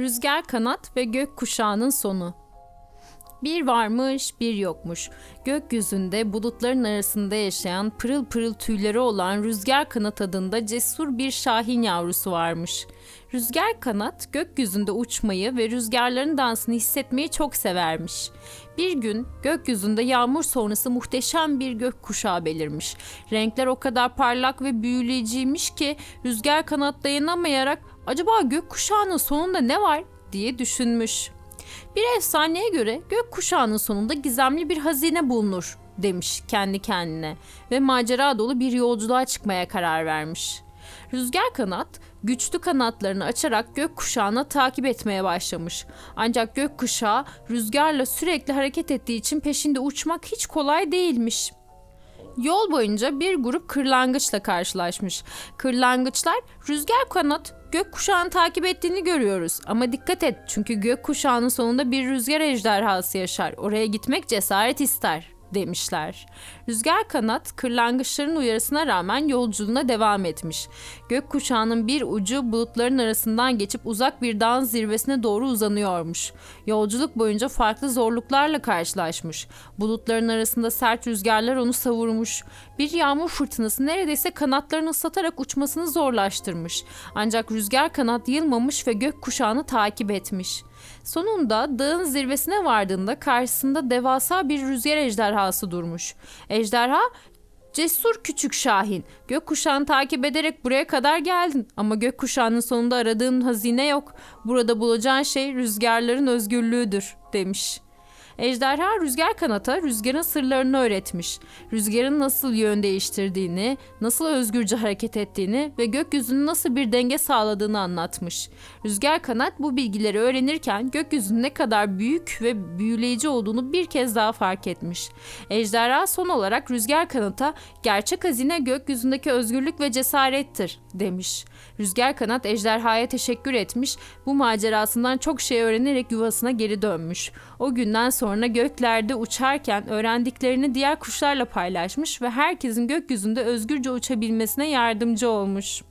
Rüzgar kanat ve gök kuşağının sonu. Bir varmış, bir yokmuş. Gökyüzünde bulutların arasında yaşayan pırıl pırıl tüyleri olan Rüzgar Kanat adında cesur bir şahin yavrusu varmış. Rüzgar Kanat gökyüzünde uçmayı ve rüzgarların dansını hissetmeyi çok severmiş. Bir gün gökyüzünde yağmur sonrası muhteşem bir gök kuşağı belirmiş. Renkler o kadar parlak ve büyüleyiciymiş ki Rüzgar Kanat dayanamayarak acaba gök kuşağının sonunda ne var diye düşünmüş. Bir efsaneye göre gök kuşağının sonunda gizemli bir hazine bulunur demiş kendi kendine ve macera dolu bir yolculuğa çıkmaya karar vermiş. Rüzgar kanat güçlü kanatlarını açarak gök kuşağına takip etmeye başlamış. Ancak gök kuşağı rüzgarla sürekli hareket ettiği için peşinde uçmak hiç kolay değilmiş. Yol boyunca bir grup kırlangıçla karşılaşmış. Kırlangıçlar rüzgar kanat gök kuşağını takip ettiğini görüyoruz. Ama dikkat et çünkü gök kuşağının sonunda bir rüzgar ejderhası yaşar. Oraya gitmek cesaret ister demişler. Rüzgar kanat kırlangıçların uyarısına rağmen yolculuğuna devam etmiş. Gökkuşağının bir ucu bulutların arasından geçip uzak bir dağın zirvesine doğru uzanıyormuş. Yolculuk boyunca farklı zorluklarla karşılaşmış. Bulutların arasında sert rüzgarlar onu savurmuş. Bir yağmur fırtınası neredeyse kanatlarını ıslatarak uçmasını zorlaştırmış. Ancak rüzgar kanat yılmamış ve gökkuşağını takip etmiş. Sonunda dağın zirvesine vardığında karşısında devasa bir rüzgar ejderhası durmuş. Ejderha Cesur küçük Şahin, gökkuşağını takip ederek buraya kadar geldin ama gökkuşağının sonunda aradığın hazine yok. Burada bulacağın şey rüzgarların özgürlüğüdür demiş. Ejderha rüzgar kanata rüzgarın sırlarını öğretmiş. Rüzgarın nasıl yön değiştirdiğini, nasıl özgürce hareket ettiğini ve gökyüzünün nasıl bir denge sağladığını anlatmış. Rüzgar kanat bu bilgileri öğrenirken gökyüzünün ne kadar büyük ve büyüleyici olduğunu bir kez daha fark etmiş. Ejderha son olarak rüzgar kanata gerçek hazine gökyüzündeki özgürlük ve cesarettir demiş. Rüzgar kanat ejderhaya teşekkür etmiş, bu macerasından çok şey öğrenerek yuvasına geri dönmüş. O günden sonra göklerde uçarken öğrendiklerini diğer kuşlarla paylaşmış ve herkesin gökyüzünde özgürce uçabilmesine yardımcı olmuş.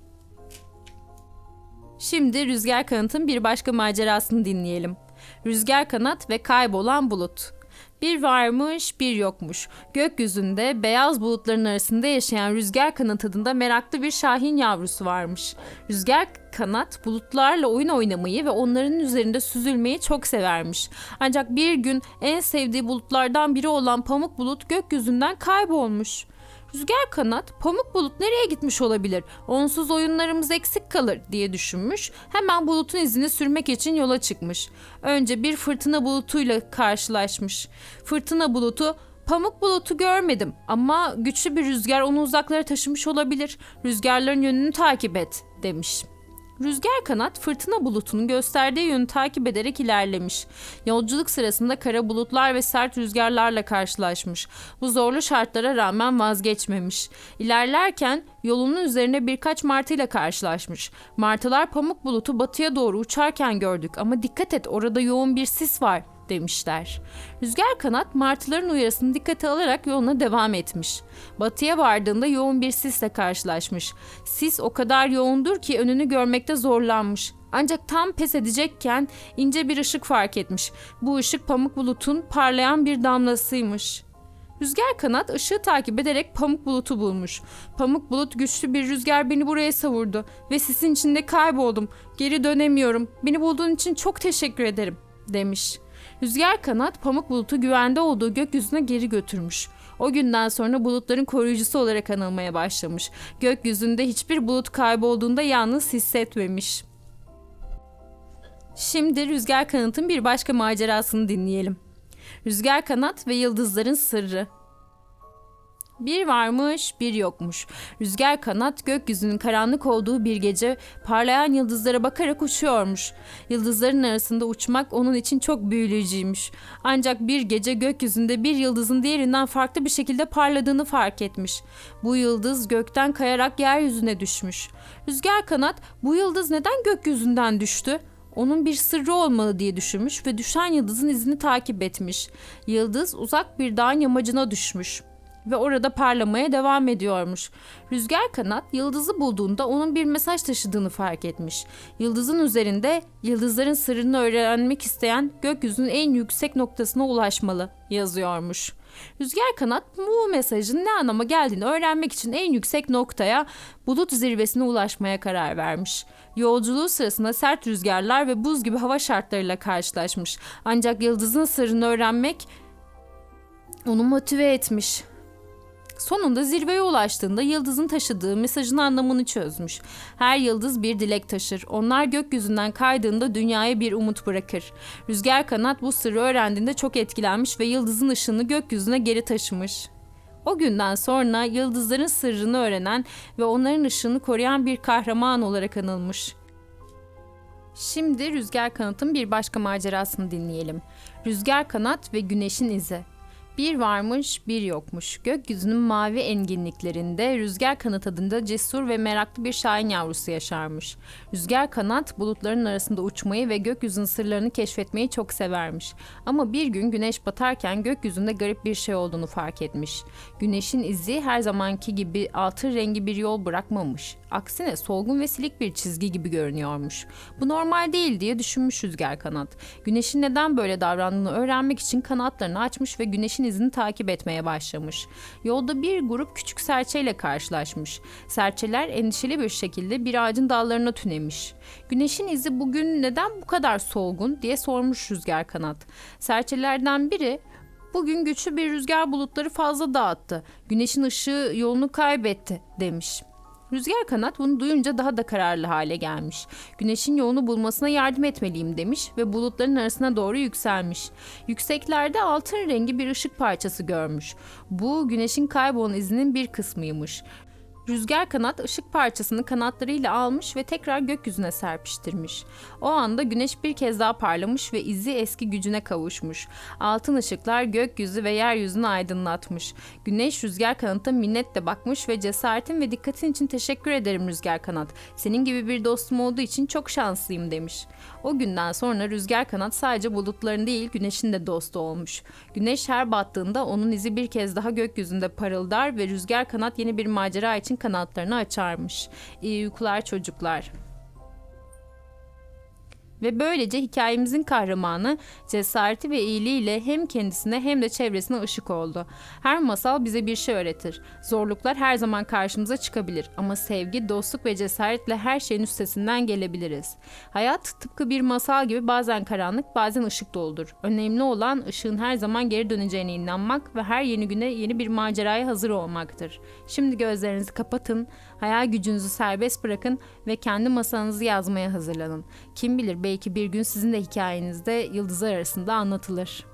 Şimdi Rüzgar Kanat'ın bir başka macerasını dinleyelim. Rüzgar Kanat ve Kaybolan Bulut. Bir varmış, bir yokmuş. Gökyüzünde beyaz bulutların arasında yaşayan rüzgar kanat adında meraklı bir şahin yavrusu varmış. Rüzgar kanat bulutlarla oyun oynamayı ve onların üzerinde süzülmeyi çok severmiş. Ancak bir gün en sevdiği bulutlardan biri olan pamuk bulut gökyüzünden kaybolmuş. Rüzgar kanat, pamuk bulut nereye gitmiş olabilir? Onsuz oyunlarımız eksik kalır diye düşünmüş. Hemen bulutun izini sürmek için yola çıkmış. Önce bir fırtına bulutuyla karşılaşmış. Fırtına bulutu Pamuk bulutu görmedim ama güçlü bir rüzgar onu uzaklara taşımış olabilir. Rüzgarların yönünü takip et demiş. Rüzgar kanat fırtına bulutunun gösterdiği yönü takip ederek ilerlemiş. Yolculuk sırasında kara bulutlar ve sert rüzgarlarla karşılaşmış. Bu zorlu şartlara rağmen vazgeçmemiş. İlerlerken yolunun üzerine birkaç martıyla karşılaşmış. Martılar pamuk bulutu batıya doğru uçarken gördük ama dikkat et orada yoğun bir sis var demişler. Rüzgar kanat martıların uyarısını dikkate alarak yoluna devam etmiş. Batıya vardığında yoğun bir sisle karşılaşmış. Sis o kadar yoğundur ki önünü görmekte zorlanmış. Ancak tam pes edecekken ince bir ışık fark etmiş. Bu ışık pamuk bulutun parlayan bir damlasıymış. Rüzgar kanat ışığı takip ederek pamuk bulutu bulmuş. Pamuk bulut güçlü bir rüzgar beni buraya savurdu ve sisin içinde kayboldum. Geri dönemiyorum. Beni bulduğun için çok teşekkür ederim demiş. Rüzgar kanat pamuk bulutu güvende olduğu gökyüzüne geri götürmüş. O günden sonra bulutların koruyucusu olarak anılmaya başlamış. Gökyüzünde hiçbir bulut kaybolduğunda yalnız hissetmemiş. Şimdi Rüzgar Kanat'ın bir başka macerasını dinleyelim. Rüzgar Kanat ve Yıldızların Sırrı bir varmış, bir yokmuş. Rüzgar kanat gökyüzünün karanlık olduğu bir gece parlayan yıldızlara bakarak uçuyormuş. Yıldızların arasında uçmak onun için çok büyüleyiciymiş. Ancak bir gece gökyüzünde bir yıldızın diğerinden farklı bir şekilde parladığını fark etmiş. Bu yıldız gökten kayarak yeryüzüne düşmüş. Rüzgar kanat bu yıldız neden gökyüzünden düştü? Onun bir sırrı olmalı diye düşünmüş ve düşen yıldızın izini takip etmiş. Yıldız uzak bir dağın yamacına düşmüş. Ve orada parlamaya devam ediyormuş. Rüzgar kanat yıldızı bulduğunda onun bir mesaj taşıdığını fark etmiş. Yıldızın üzerinde yıldızların sırrını öğrenmek isteyen gökyüzünün en yüksek noktasına ulaşmalı yazıyormuş. Rüzgar kanat bu mesajın ne anlama geldiğini öğrenmek için en yüksek noktaya bulut zirvesine ulaşmaya karar vermiş. Yolculuğu sırasında sert rüzgarlar ve buz gibi hava şartlarıyla karşılaşmış. Ancak yıldızın sırrını öğrenmek onu motive etmiş. Sonunda zirveye ulaştığında yıldızın taşıdığı mesajın anlamını çözmüş. Her yıldız bir dilek taşır. Onlar gökyüzünden kaydığında dünyaya bir umut bırakır. Rüzgar kanat bu sırrı öğrendiğinde çok etkilenmiş ve yıldızın ışığını gökyüzüne geri taşımış. O günden sonra yıldızların sırrını öğrenen ve onların ışığını koruyan bir kahraman olarak anılmış. Şimdi Rüzgar Kanat'ın bir başka macerasını dinleyelim. Rüzgar Kanat ve Güneşin İzi. Bir varmış, bir yokmuş. Gökyüzünün mavi enginliklerinde Rüzgar Kanat adında cesur ve meraklı bir şahin yavrusu yaşarmış. Rüzgar Kanat bulutların arasında uçmayı ve gökyüzünün sırlarını keşfetmeyi çok severmiş. Ama bir gün güneş batarken gökyüzünde garip bir şey olduğunu fark etmiş. Güneşin izi her zamanki gibi altın rengi bir yol bırakmamış. Aksine solgun ve silik bir çizgi gibi görünüyormuş. Bu normal değil diye düşünmüş Rüzgar Kanat. Güneşin neden böyle davrandığını öğrenmek için kanatlarını açmış ve güneşin izini takip etmeye başlamış. Yolda bir grup küçük serçeyle karşılaşmış. Serçeler endişeli bir şekilde bir ağacın dallarına tünemiş. Güneşin izi bugün neden bu kadar solgun diye sormuş Rüzgar Kanat. Serçelerden biri Bugün güçlü bir rüzgar bulutları fazla dağıttı. Güneşin ışığı yolunu kaybetti demiş. Rüzgar kanat bunu duyunca daha da kararlı hale gelmiş. Güneşin yolunu bulmasına yardım etmeliyim demiş ve bulutların arasına doğru yükselmiş. Yükseklerde altın rengi bir ışık parçası görmüş. Bu güneşin kaybolan izinin bir kısmıymış. Rüzgar kanat ışık parçasını kanatlarıyla almış ve tekrar gökyüzüne serpiştirmiş. O anda güneş bir kez daha parlamış ve izi eski gücüne kavuşmuş. Altın ışıklar gökyüzü ve yeryüzünü aydınlatmış. Güneş rüzgar kanata minnetle bakmış ve cesaretin ve dikkatin için teşekkür ederim rüzgar kanat. Senin gibi bir dostum olduğu için çok şanslıyım demiş. O günden sonra rüzgar kanat sadece bulutların değil güneşin de dostu olmuş. Güneş her battığında onun izi bir kez daha gökyüzünde parıldar ve rüzgar kanat yeni bir macera için kanatlarını açarmış. İyi uykular çocuklar. Ve böylece hikayemizin kahramanı cesareti ve iyiliğiyle hem kendisine hem de çevresine ışık oldu. Her masal bize bir şey öğretir. Zorluklar her zaman karşımıza çıkabilir ama sevgi, dostluk ve cesaretle her şeyin üstesinden gelebiliriz. Hayat tıpkı bir masal gibi bazen karanlık, bazen ışık doludur. Önemli olan ışığın her zaman geri döneceğine inanmak ve her yeni güne yeni bir maceraya hazır olmaktır. Şimdi gözlerinizi kapatın, hayal gücünüzü serbest bırakın ve kendi masalınızı yazmaya hazırlanın. Kim bilir belki bir gün sizin de hikayenizde yıldızlar arasında anlatılır.